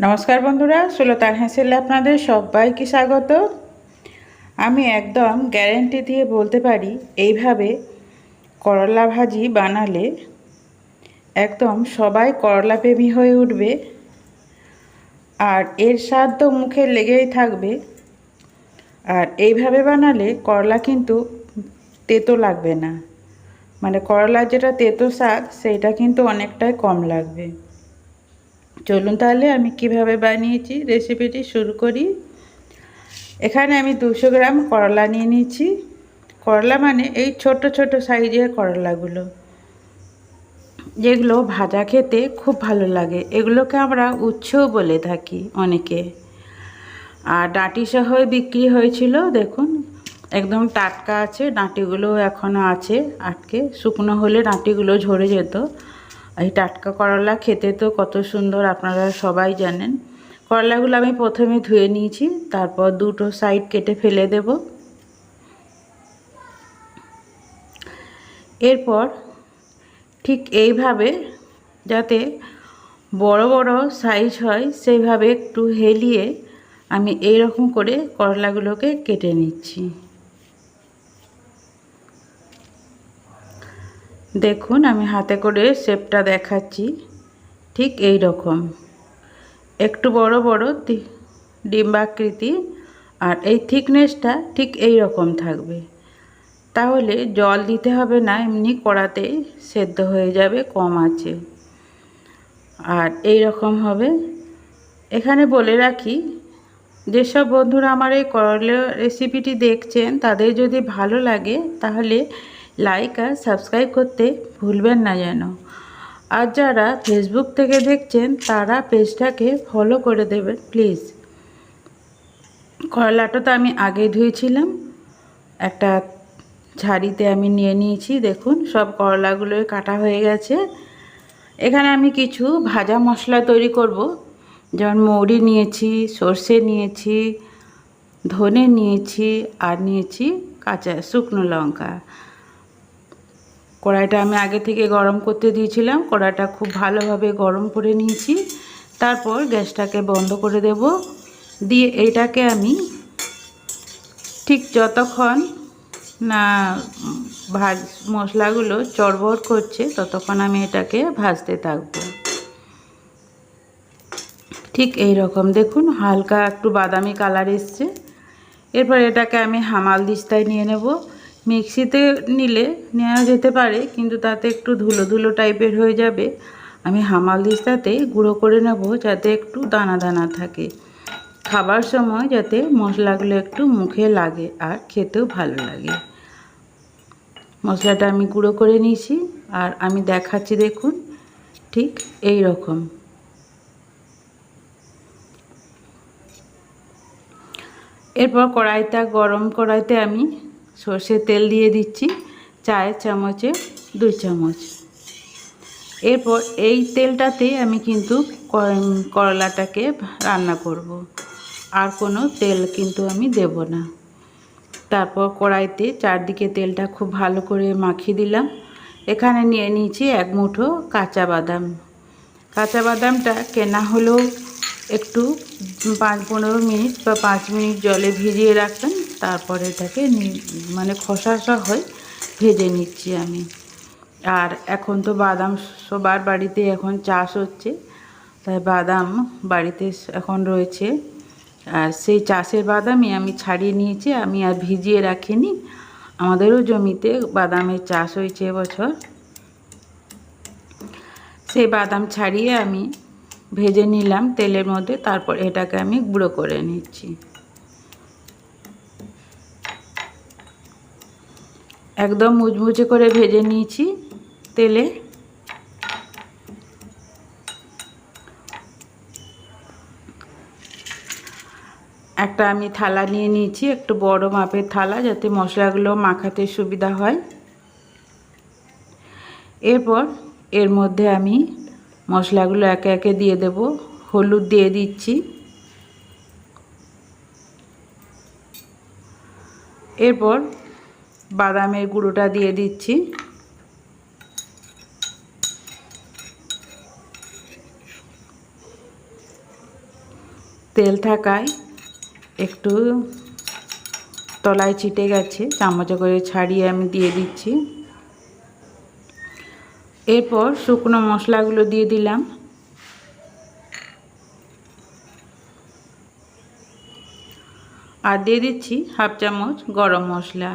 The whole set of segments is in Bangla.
নমস্কার বন্ধুরা, সুলতান হেসেলে আপনাদের সবাইকে স্বাগত। আমি একদম গ্যারেন্টি দিয়ে বলতে পারি, এইভাবে করলা ভাজি বানালে একদম সবাই করলা প্রেমী হয়ে উঠবে। আর এর স্বাদ তো মুখে লেগেই থাকবে। আর এইভাবে বানালে করলা কিন্তু তেতো লাগবে না। মানে করলার যেটা তেতো স্বাদ, সেইটা কিন্তু অনেকটাই কম লাগবে। চলুন তাহলে আমি কীভাবে বানিয়েছি রেসিপিটি শুরু করি। এখানে আমি দুশো গ্রাম করলা নিয়ে নিয়েছি। করলা মানে এই ছোট ছোট সাইজের করলাগুলো, যেগুলো ভাজা খেতে খুব ভালো লাগে। এগুলোকে আমরা উচ্ছেও বলে থাকি অনেকে। আর ডাঁটি সহ বিক্রি হয়েছিল, দেখুন, একদম টাটকা আছে, ডাঁটিগুলো এখনও আছে, আটকে। শুকনো হলে ডাঁটিগুলো ঝরে যেত। এই টাটকা করলা খেতে তো কত সুন্দর আপনারা সবাই জানেন। করলাগুলো আমি প্রথমে ধুয়ে নিয়েছি, তারপর দুটো সাইড কেটে ফেলে দেব। এরপর ঠিক এইভাবে যাতে বড় বড় সাইজ হয়, সেইভাবে একটু হেলিয়ে আমি এই রকম করে করলাগুলোকে কেটে নিচ্ছি। দেখুন, আমি হাতে করে শেপটা দেখাচ্ছি। ঠিক এই রকম একটু বড় বড় ডিম্বাকৃতি আর এই থিকনেসটা ঠিক এই রকম থাকবে। তাহলে জল দিতে হবে না, এমনি কড়াতে সেদ্ধ হয়ে যাবে, কম আছে। আর এই রকম হবে। এখানে বলে রাখি, যেসব বন্ধুরা আমার এই করলা রেসিপিটি দেখছেন, তাদের যদি ভালো লাগে, তাহলে লাইক আর সাবস্ক্রাইব করতে ভুলবেন না যেন। আর যারা ফেসবুক থেকে দেখছেন, তারা পেজটাকে ফলো করে দেবেন প্লিজ করলাটা তো আমি আগে ধুয়েছিলাম। একটা ঝাড়িতে আমি নিয়ে নিয়েছি, দেখুন, সব করলাগুলোই কাটা হয়ে গেছে। এখানে আমি কিছু ভাজা মশলা তৈরি করব। যেমন মৌরি নিয়েছি, সর্ষে নিয়েছি, ধনে নিয়েছি, আর নিয়েছি কাঁচা শুকনো লঙ্কা। কড়াইটা আমি আগে থেকে গরম করতে দিয়েছিলাম। কড়াইটা খুব ভালোভাবে গরম করে নিয়েছি। তারপর গ্যাসটাকে বন্ধ করে দেব। দিয়ে এইটাকে আমি ঠিক যতক্ষণ না ভাজ মশলাগুলো চড়বড় করছে, ততক্ষণ আমি এটাকে ভাজতে থাকব। ঠিক এই রকম। দেখুন, হালকা একটু বাদামি কালার এসছে। এরপর এটাকে আমি হামাল দিস্তায় নিয়ে নেব। মিক্সিতে নিলে নেওয়া যেতে পারে, কিন্তু তাতে একটু ধুলো ধুলো টাইপের হয়ে যাবে। আমি হামাল দিস্তাতে গুঁড়ো করে নেব যাতে একটু দানা দানা থাকে। খাবার সময় যাতে মশলাগুলো একটু মুখে লাগে আর খেতেও ভালো লাগে। মশলাটা আমি গুঁড়ো করে নিয়েছি আর আমি দেখাচ্ছি দেখুন, ঠিক এই রকম। এরপর কড়াইটা, গরম কড়াইতে আমি সর্ষের তেল দিয়ে দিচ্ছি চায়ের চামচে দুই চামচ। এরপর এই তেলটাতে আমি কিন্তু করলাটাকে রান্না করব। আর কোনো তেল কিন্তু আমি দেব না। তারপর কড়াইতে চারদিকে তেলটা খুব ভালো করে মাখিয়ে দিলাম। এখানে নিয়ে নিয়েছি এক মুঠো কাঁচা বাদাম। কাঁচা বাদামটা কেনা হলেও একটু পাঁচ পনেরো মিনিট বা পাঁচ মিনিট জলে ভিজিয়ে রাখবেন। তারপরে এটাকে মানে খসা হয়, ভেজে নিচ্ছি আমি। আর এখন তো বাদাম সবার বাড়িতে এখন চাষ হচ্ছে, তাই বাদাম বাড়িতে এখন রয়েছে। আর সেই চাষের বাদামই আমি ছাড়িয়ে নিয়েছি, আমি আর ভিজিয়ে রাখিনি। আমাদেরও জমিতে বাদামের চাষ হয়েছে এবছর। সেই বাদাম ছাড়িয়ে আমি ভেজে নিলাম তেলের মধ্যে, তারপর এটাকে আমি গুঁড়ো করে নিচ্ছি। একদম মুচমুচে করে ভেজে নিয়েছি তেলে। একটা আমি থালা নিয়ে নিয়েছি, একটু বড় মাপের থালা যাতে মশলাগুলো মাখাতে সুবিধা হয়। এরপর এর মধ্যে আমি মশলাগুলো একে একে দিয়ে দেব, হলুদ দিয়ে দিচ্ছি। এরপর বাদামের গুঁড়োটা দিয়ে দিচ্ছি। তেল থাকায় একটু তলায় চিটে গেছে, চামচে করে ছাড়িয়ে আমি দিয়ে দিচ্ছি। এরপর শুকনো মশলাগুলো দিয়ে দিলাম। আর দিয়ে দিচ্ছি হাফ চামচ গরম মশলা।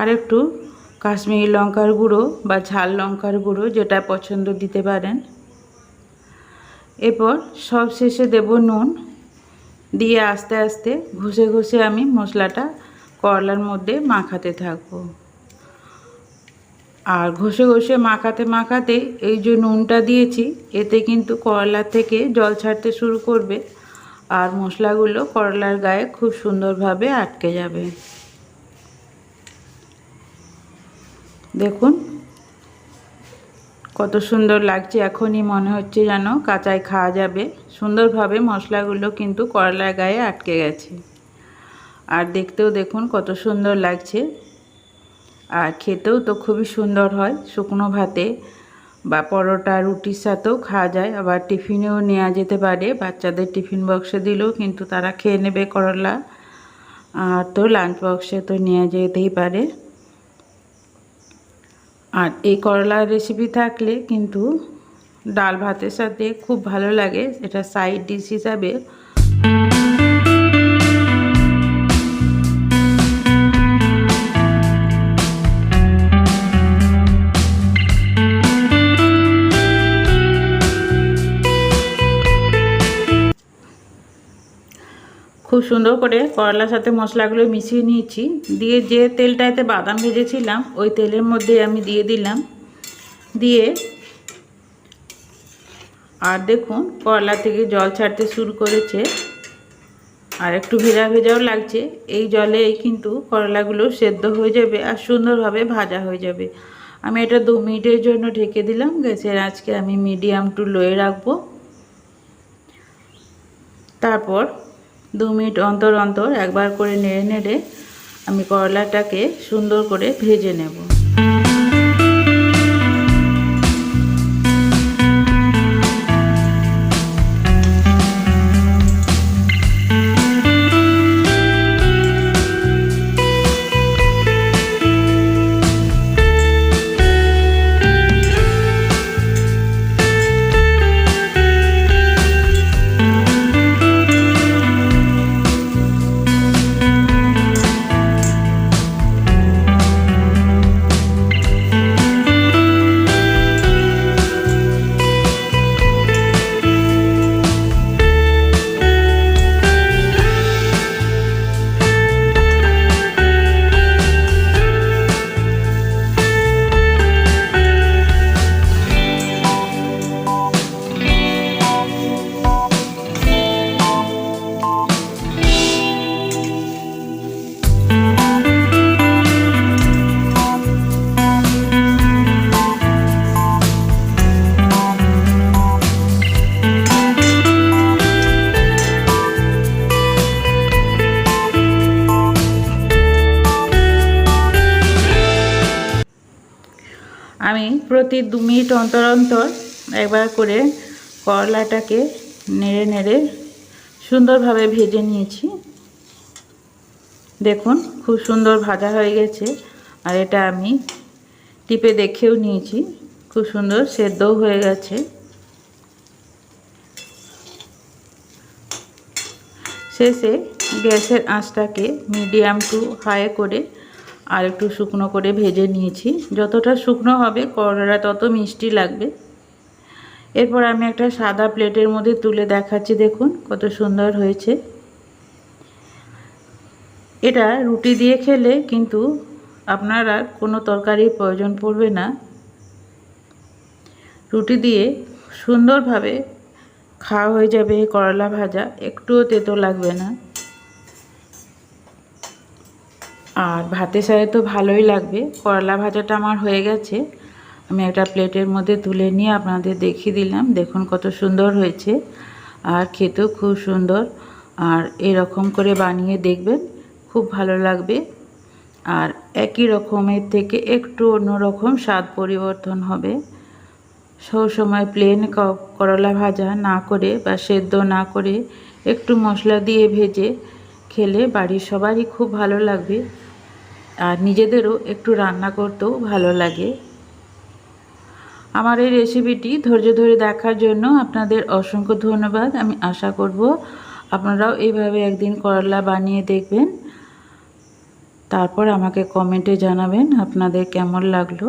আর একটু কাশ্মীরি লঙ্কার গুঁড়ো বা ঝাল লঙ্কার গুঁড়ো যেটা পছন্দ দিতে পারেন। এরপর সব শেষে দেব নুন। দিয়ে আস্তে আস্তে ঘষে ঘষে আমি মশলাটা করলার মধ্যে মাখাতে থাকব। আর ঘষে ঘষে মাখাতে মাখাতে এই যে নুনটা দিয়েছি, এতে কিন্তু করলা থেকে জল ছাড়তে শুরু করবে আর মশলাগুলো করলার গায়ে খুব সুন্দরভাবে আটকে যাবে। দেখুন, কত সুন্দর লাগছে। এখনই মনে হচ্ছে যেন কাঁচায় খাওয়া যাবে। সুন্দরভাবে মশলাগুলো কিন্তু করলার গায়ে আটকে গেছে। আর দেখতেও দেখুন কত সুন্দর লাগছে। আর খেতেও তো খুবই সুন্দর হয়। শুকনো ভাতে বা পরোটা, রুটির সাথেও খাওয়া যায়। আবার টিফিনেও নেওয়া যেতে পারে। বাচ্চাদের টিফিন বক্সে দিলেও কিন্তু তারা খেয়ে নেবে করলা। আর তো লাঞ্চ বক্সে তো নেওয়া যেতেই পারে। আর এই করলার রেসিপি থাকলে কিন্তু ডাল ভাতের সাথে খুব ভালো লাগে। এটা সাইড ডিশ হিসাবে খুব সুন্দর করে করলার সাথে মশলাগুলো মিশিয়ে নিয়েছি। দিয়ে যে তেলটাতে বাদাম ভেজেছিলাম, ওই তেলের মধ্যে আমি দিয়ে দিলাম। দিয়ে আর দেখুন, করলা থেকে জল ছাড়তে শুরু করেছে। আর একটু ভেজা ভেজাও লাগছে। এই জলে কিন্তু করলাগুলো সেদ্ধ হয়ে যাবে আর সুন্দরভাবে ভাজা হয়ে যাবে। আমি এটা দু মিনিটের জন্য ঢেকে দিলাম। গ্যাসের আজকে আমি মিডিয়াম টু লোয়ে রাখব। তারপর দু মিনিট অন্তর অন্তর একবার করে নেড়ে নেড়ে আমি করলাটাকে সুন্দর করে ভেজে নেব। প্রতি দু মিনিট অন্তর অন্তর একবার করে করলাটাকে নেড়ে নেড়ে সুন্দরভাবে ভেজে নিয়েছি। দেখুন, খুব সুন্দর ভাজা হয়ে গেছে আর এটা আমি টিপে দেখেও নিয়েছি। খুব সুন্দর সেদ্ধও হয়ে গেছে। শেষে গ্যাসের আঁচটাকে মিডিয়াম টু হাই করে আর একটু শুকনো করে ভেজে নিয়েছি। যতটা শুকনো হবে করলা তত মিষ্টি লাগবে। এরপর আমি একটা সাদা প্লেটের মধ্যে তুলে দেখাচ্ছি, দেখুন কত সুন্দর হয়েছে। এটা রুটি দিয়ে খেলে কিন্তু আপনার আর কোনো তরকারির প্রয়োজন পড়বে না। রুটি দিয়ে সুন্দরভাবে খাওয়া হয়ে যাবে করলা ভাজা, একটুও তেতো লাগবে না। আর ভাতের সাথে তো ভালোই লাগবে। করলা ভাজাটা আমার হয়ে গেছে। আমি একটা প্লেটের মধ্যে তুলে নিয়ে আপনাদের দেখিয়ে দিলাম। দেখুন কত সুন্দর হয়েছে। আর খেতেও খুব সুন্দর। আর এরকম করে বানিয়ে দেখবেন, খুব ভালো লাগবে। আর একই রকমের থেকে একটু অন্যরকম স্বাদ পরিবর্তন হবে। সব সময় প্লেন করলা ভাজা না করে বা সেদ্ধ না করে একটু মশলা দিয়ে ভেজে খেলে বাড়ির সবারই খুব ভালো লাগবে। আর নিজেদেরও একটু রান্না করতেও ভালো লাগে। আমার এই রেসিপিটি ধৈর্য ধরে দেখার জন্য আপনাদের অসংখ্য ধন্যবাদ। আমি আশা করব আপনারাও এইভাবে একদিন করলা বানিয়ে দেখবেন। তারপর আমাকে কমেন্টে জানাবেন আপনাদের কেমন লাগল।